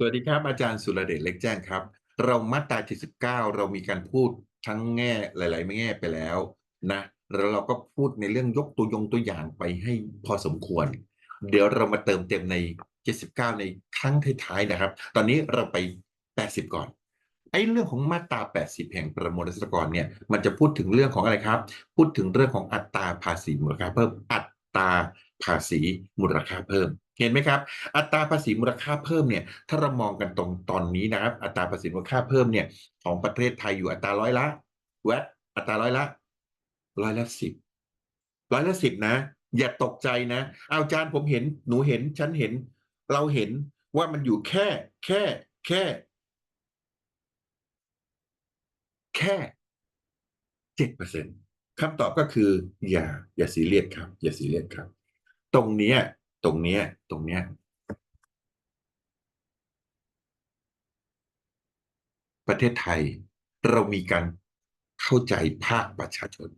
สวัสดีครับ อาจารย์สุรเดชเล็กแจ้งครับ เรามาตรา79 เรามีการพูดทั้งแง่หลาย ๆ แง่ไปแล้วนะแล้วเราก็พูดในเรื่องยกตัวยงตัวอย่างไปให้พอสมควร เดี๋ยวเรามาเติมเต็มใน 79 ในครั้งท้ายๆนะครับ ตอนนี้เราไป 80 ก่อนไอ้เรื่องของมาตรา 80 แห่งประมวลรัษฎกรเนี่ยมันจะพูดถึงเรื่องของอะไรครับ พูดถึงเรื่องของอัตราภาษีมูลค่าเพิ่ม อัตราภาษีมูลค่าเพิ่ม เห็นไหมครับ อัตราภาษีมูลค่าเพิ่มเนี่ยถ้าเรามองกันตรงตอนนี้นะครับ อัตราภาษีมูลค่าเพิ่มเนี่ยของประเทศไทยอยู่อัตราร้อยละแวดอัตราร้อยละร้อยละสิบร้อยละสิบนะ อย่าตกใจนะ เอาจารย์ผมเห็นหนูเห็น ฉันเห็น เราเห็นว่ามันอยู่แค่ แค่ แค่ แค่เจ็ดเปอร์เซ็นคำตอบก็คือ อย่า อย่าซีเรียสครับ อย่าซีเรียสครับ ตรงนี้ ตรงเนี้ย ตรงเนี้ย ประเทศไทยเรามีการเข้าใจภาคประชาชน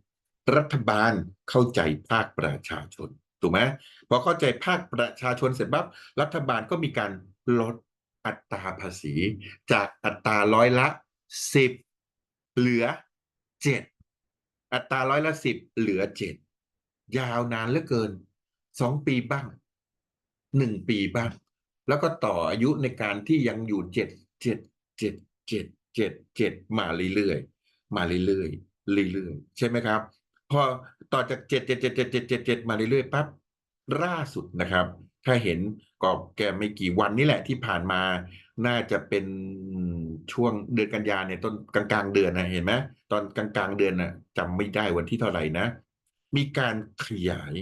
รัฐบาลเข้าใจภาคประชาชนถูกไหมพอเข้าใจภาคประชาชนเสร็จปั๊บรัฐบาลก็มีการลดอัตราภาษี จากอัตราร้อยละสิบเหลือเจ็ดอัตราร้อยละสิบเหลือเจ็ดยาวนานเหลือเกินสองปีบ้าง หนึ่งปีบ้าง แล้วก็ต่ออายุในการที่ยังอยู่เจ็ดเจ็ดเจ็ดเจ็ดเจ็ดเจ็ดมาเรื่อยๆมาเรื่อยๆเรื่อยๆใช่ไหมครับ พอต่อจากเจ็ดเจ็ดเจ็ดเจ็ดเจ็ดเจ็ดเจ็ดมาเรื่อยๆปั๊บล่าสุดนะครับ ถ้าเห็นก็แกไม่กี่วันนี่แหละที่ผ่านมาน่าจะเป็นช่วงเดือนกันยาเนี่ยต้นกลางๆเดือนนะเห็นไหมตอนกลางๆเดือนนะจำไม่ได้วันที่เท่าไหร่นะ มีการขยาย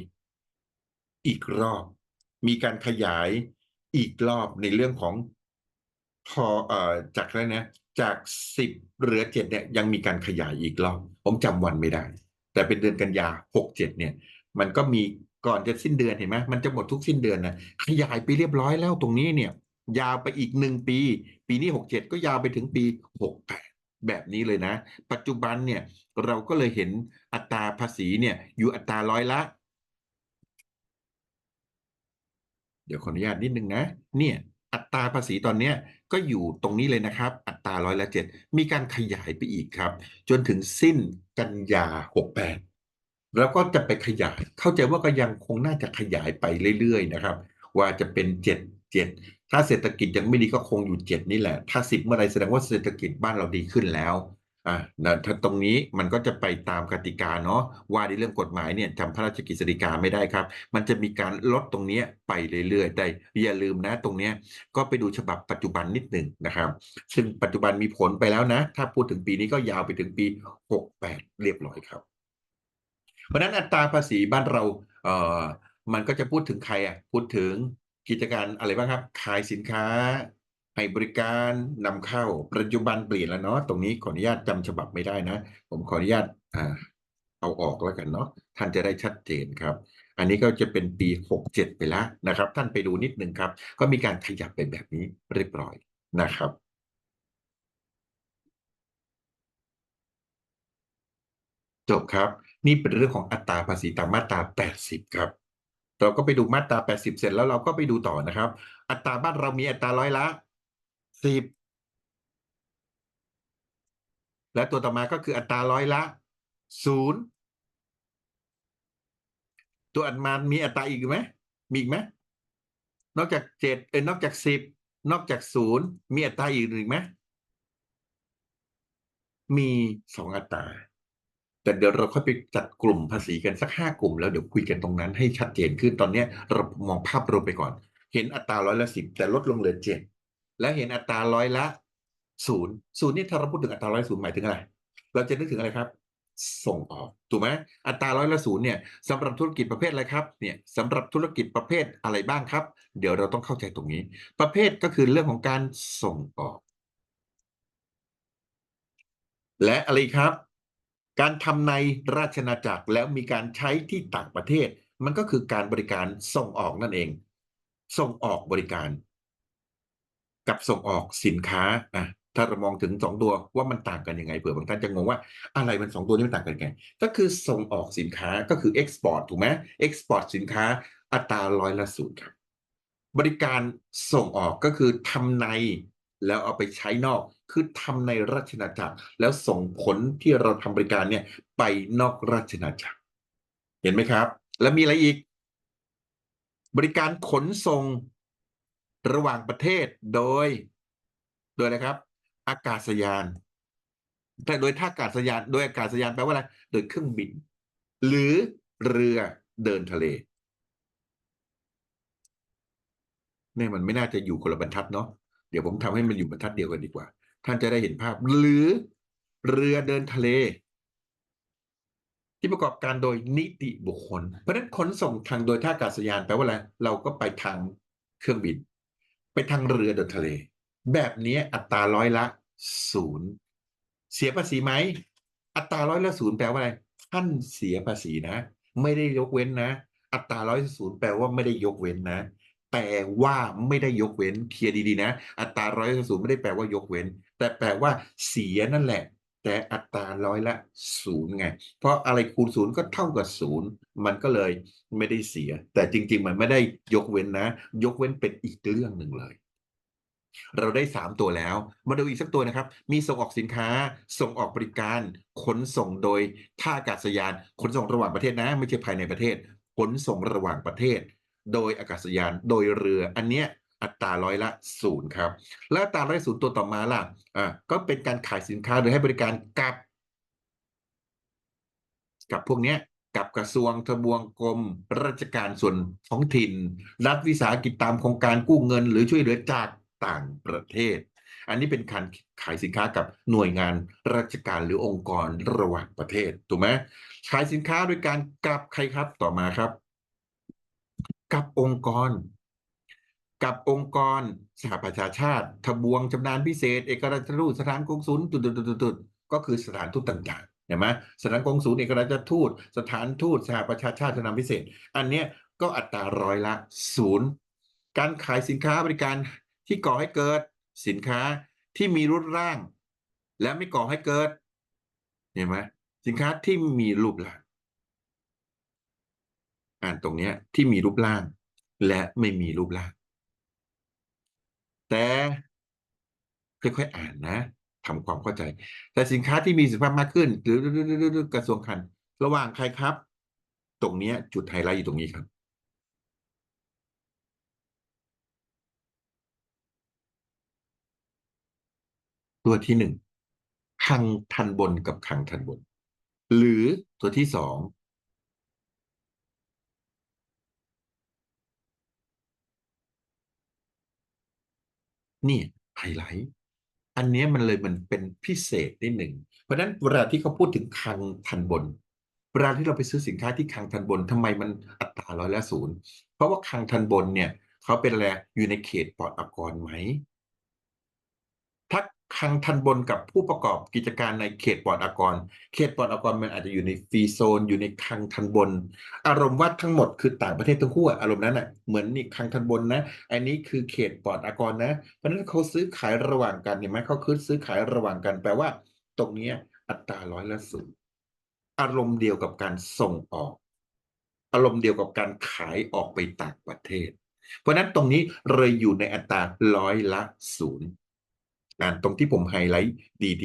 อีกรอบ มีการขยายอีกรอบในเรื่องของพอเอ่อจากอะไรนะจากสิบเหลือเจ็ดเนี่ยยังมีการขยายอีกรอบ ผมจำวันไม่ได้ แต่เป็นเดือนกันยาหกเจ็ดเนี่ย มันก็มีก่อนจะสิ้นเดือนเห็นไหมมันจะหมดทุกสิ้นเดือนนะขยายไปเรียบร้อยแล้วตรงนี้เนี่ย ยาวไปอีกหนึ่งปี ปีนี้หกเจ็ดก็ยาวไปถึงปีหกแปดแบบนี้เลยนะ ปัจจุบันเนี่ยเราก็เลยเห็นอัตราภาษีเนี่ยอยู่อัตราร้อยละ เดี๋ยวขออนุญาตนิดนึงนะ เนี่ยอัตราภาษีตอนนี้ก็อยู่ตรงนี้เลยนะครับ อัตราร้อยละเจ็ดมีการขยายไปอีกครับ จนถึงสิ้นกันยาหกแปดแล้วก็จะไปขยาย เข้าใจว่าก็ยังคงน่าจะขยายไปเรื่อยๆนะครับ ว่าจะเป็นเจ็ดเจ็ดถ้าเศรษฐกิจยังไม่ดีก็คงอยู่เจ็ดนี่แหละ ถ้าสิบเมื่อไรแสดงว่าเศรษฐกิจบ้านเราดีขึ้นแล้ว อ่านะถ้าตรงนี้มันก็จะไปตามกติกาเนาะว่าในเรื่องกฎหมายเนี่ยจำพระราชกฤษฎีกาไม่ได้ครับ มันจะมีการลดตรงนี้ไปเรื่อยๆแต่อย่าลืมนะตรงนี้ก็ไปดูฉบับปัจจุบันนิดหนึ่งนะครับ ซึ่งปัจจุบันมีผลไปแล้วนะ ถ้าพูดถึงปีนี้ก็ยาวไปถึงปี 68 เรียบร้อยครับ เพราะฉะนั้นอัตราภาษีบ้านเราเอ่อมันก็จะพูดถึงใครอะพูดถึงกิจการอะไรบ้างครับ ขายสินค้า ให้บริการนำเข้าปัจจุบันเปลี่ยนแล้วเนาะตรงนี้ขออนุญาตจำฉบับไม่ได้นะ ผมขออนุญาตเอาออกแล้วกันเนาะท่านจะได้ชัดเจนครับ อันนี้ก็จะเป็นปี 67 ไปแล้วนะครับ ท่านไปดูนิดนึงครับ ก็มีการขยับไปแบบนี้เรียบร้อยนะครับจบครับ นี่เป็นเรื่องของอัตราภาษีตามมาตรา 80 ครับ เราก็ไปดูมาตรา 80 เสร็จแล้วเราก็ไปดูต่อนะครับ อัตราบ้านเรามีอัตราร้อยละ 10และตัวต่อมาก็คืออัตราร้อยละ0ตัวอันมามีอัตราอีกไหมมีอีกไหมนอกจาก7เอ้ยนอกจาก10นอกจาก0มีอัตราอีกหรือไหมมี2อัตราแต่เดี๋ยวเราค่อยไปจัดกลุ่มภาษีกันสักห้ากลุ่มแล้วเดี๋ยวคุยกันตรงนั้นให้ชัดเจนขึ้นตอนนี้เรามองภาพรวมไปก่อน เห็นอัตราร้อยละสิบแต่ลดลงเหลือเจ็ด แล้วเห็นอัตราร้อยละศูนย์ศูนย์นี่ถ้าเราพูดถึงอัตราร้อยศูนย์หมายถึงอะไร เราจะนึกถึงอะไรครับ ส่งออกถูกไหมอัตราร้อยละศูนย์เนี่ยสำหรับธุรกิจประเภทอะไรครับเนี่ยสำหรับธุรกิจประเภทอะไรบ้างครับ เดี๋ยวเราต้องเข้าใจตรงนี้ ประเภทก็คือเรื่องของการส่งออก และอะไรครับ การทำในราชอาณาจักรแล้วมีการใช้ที่ต่างประเทศ มันก็คือการบริการส่งออกนั่นเอง ส่งออกบริการ กับส่งออกสินค้าอะถ้าเรามองถึงสองตัวว่ามันต่างกันยังไงเผื่อบางท่านจะงงว่าอะไรมันสองตัวนี้มันต่างกันยังไง ก็คือส่งออกสินค้าก็คือ export ถูกไหม export สินค้าอัตราร้อยละศูนย์ครับบริการส่งออกก็คือทำในแล้วเอาไปใช้นอกคือทำในราชนาจักร แล้วส่งผลที่เราทำบริการเนี่ยไปนอกราชนาจักร เห็นไหมครับ แล้วมีอะไรอีก บริการขนส่ง ระหว่างประเทศโดย โดยอะไรครับ อากาศยานแต่โดยท่าอากาศยานโดยอากาศยานแปลว่าอะไรโดยเครื่องบิน หรือเรือเดินทะเลเนี่ยมันไม่น่าจะอยู่คนละบรรทัดเนาะเดี๋ยวผมทำให้มันอยู่บรรทัดเดียวกันดีกว่า ท่านจะได้เห็นภาพ หรือเรือเดินทะเล ที่ประกอบการโดยนิติบุคคล เพราะฉะนั้นขนส่งทางโดยท่าอากาศยานแปลว่าอะไรเราก็ไปทางเครื่องบิน ทางเรือเดินทะเล แบบนี้อัตราร้อยละศูนย์เสียภาษีไหม อัตราร้อยละศูนย์แปลว่าอะไรท่านเสียภาษีนะ ไม่ได้ยกเว้นนะ อัตราร้อยศูนย์แปลว่าไม่ได้ยกเว้นนะแต่ว่าไม่ได้ยกเว้นเคลียร์ดีๆนะ อัตราร้อยละศูนย์ไม่ได้แปลว่ายกเว้น แต่แปลว่าเสียนั่นแหละ แต่อัตราร้อยละศูนย์ไง เพราะอะไรคูณศูนย์ก็เท่ากับศูนย์มันก็เลยไม่ได้เสีย แต่จริง ๆ มันไม่ได้ยกเว้นนะ ยกเว้นเป็นอีกเรื่องหนึ่งเลย เราได้สามตัวแล้ว มาดูอีกสักตัวนะครับ มีส่งออกสินค้า ส่งออกบริการขนส่งโดยท่าอากาศยานขนส่งระหว่างประเทศนะ ไม่ใช่ภายในประเทศขนส่งระหว่างประเทศ โดยอากาศยานโดยเรืออันเนี้ย อัตราร้อยละศูนย์ครับ แล้วอัตราร้อยศูนย์ตัวต่อมาล่ะอ่าก็เป็นการขายสินค้าโดยให้บริการกับ กับพวกเนี้ยกับกระทรวงทบวงกรมราชการส่วนท้องถิ่น รัฐวิสาหกิจตามโครงการกู้เงิน หรือช่วยเหลือจากต่างประเทศ อันนี้เป็นการขายสินค้ากับหน่วยงานราชการหรือองค์กรระหว่างประเทศถูกไหมขายสินค้าโดยการกับใครครับต่อมาครับ กับองค์กร กับองค์กรสหประชาชาติ ทบวงจำนานพิเศษ เอกราชทูตสถานกงสุลตุดๆๆๆก็คือสถานทูตต่างๆเห็นไหมสถานกงสุลเอกราชทูต สถานทูตสหประชาชาติจำนานพิเศษ อันเนี้ยก็อัตราร้อยละศูนย์การขายสินค้าบริการที่ก่อให้เกิดสินค้าที่มีรูปร่าง และไม่ก่อให้เกิดเห็นไหมสินค้าที่มีรูปร่าง อ่านตรงเนี้ยที่มีรูปร่าง และไม่มีรูปร่าง แต่ค่อยๆอ่านนะทำความเข้าใจ แต่สินค้าที่มีสิทธิภาพมากขึ้น หรือกระทรวงคลังระหว่างใครครับ ตรงเนี้ย จุดไฮไลท์อยู่ตรงนี้ครับ ตัวที่หนึ่งคังทันบนกับคังทันบน หรือตัวที่สอง นี่ไฮไลท์ อันนี้มันเลยมันเป็นพิเศษนิดหนึ่ง เพราะฉะนั้นเวลาที่เขาพูดถึงคังทันบน เวลาที่เราไปซื้อสินค้าที่คังทันบนทำไมมันอัตราร้อยละศูนย์ เพราะว่าคังทันบนเนี่ยเขาเป็นอะไรอยู่ในเขตปลอดอากรไหม คังทันบนกับผู้ประกอบกิจการในเขตปลอดอากร เขตปลอดอากรมันอาจจะอยู่ในฟรีโซน อยู่ในคังทันบน อารมณ์ว่าทั้งหมดคือต่างประเทศทั้งคู่ออารมณ์นั้นอะเหมือนนี่คังทันบนนะอันนี้คือเขตปลอดอากรนะเพราะฉะนั้นเขาซื้อขายระหว่างกันเห็นไหมเขาคือซื้อขายระหว่างกันแปลว่า ตรงเนี้อัตราร้อยละศูนย์อารมณ์เดียวกับการส่งออก อารมณ์เดียวกับการขายออกไปต่างประเทศ เพราะฉะนั้นตรงนี้เลยอยู่ในอัตราร้อยละศูนย์ นะตรงที่ผมไฮไลท์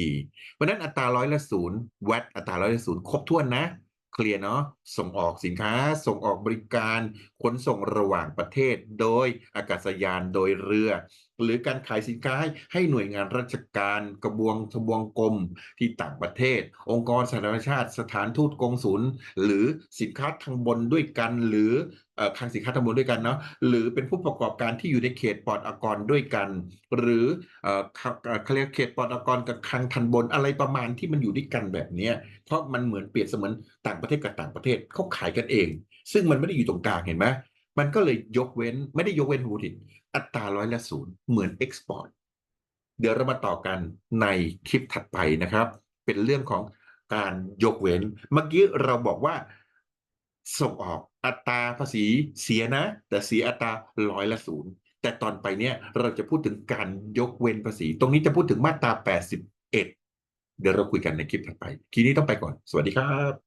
ดีๆ เพราะฉะนั้นอัตราร้อยละศูนย์วัดอัตราร้อยละศูนย์ครบถ้วนนะ เคลียร์เนาะส่งออกสินค้า ส่งออกบริการ ขนส่งระหว่างประเทศ โดยอากาศยานโดยเรือ หรือการขายสินค้าให้หน่วยงานราชการกระบวงทบวงกรมที่ต่างประเทศ องค์กรสหประชาติสถานทูตกงสุลหรือสินค้าทางบนด้วยกัน หรือคลังสินค้าทางบนด้วยกันเนาะหรือเป็นผู้ประกอบการที่อยู่ในเขตปลอดอากรด้วยกัน หรือเขาเอ่อเขาเรียกเขตปลอดอากรกับคลังทันบนอะไรประมาณที่มันอยู่ด้วยกันแบบเนี้ยเพราะมันเหมือนเปรียบเสมือนต่างประเทศกับต่างประเทศเขาขายกันเอง ซึ่งมันไม่ได้อยู่ตรงกลางเห็นไหม มันก็เลยยกเว้นไม่ได้ยกเว้นผู้ผลิตอัตราร้อยละศูนย์เหมือนเอ็กซ์พอร์ตเดี๋ยวเรามาต่อกันในคลิปถัดไปนะครับ เป็นเรื่องของการยกเว้น เมื่อกี้เราบอกว่าส่งออกอัตราภาษีเสียนะ แต่เสียอัตราร้อยละศูนย์แต่ตอนไปเนี่ยเราจะพูดถึงการยกเว้นภาษี ตรงนี้จะพูดถึงมาตรา 81 เดี๋ยวเราคุยกันในคลิปถัดไป ทีนี้ต้องไปก่อน สวัสดีครับ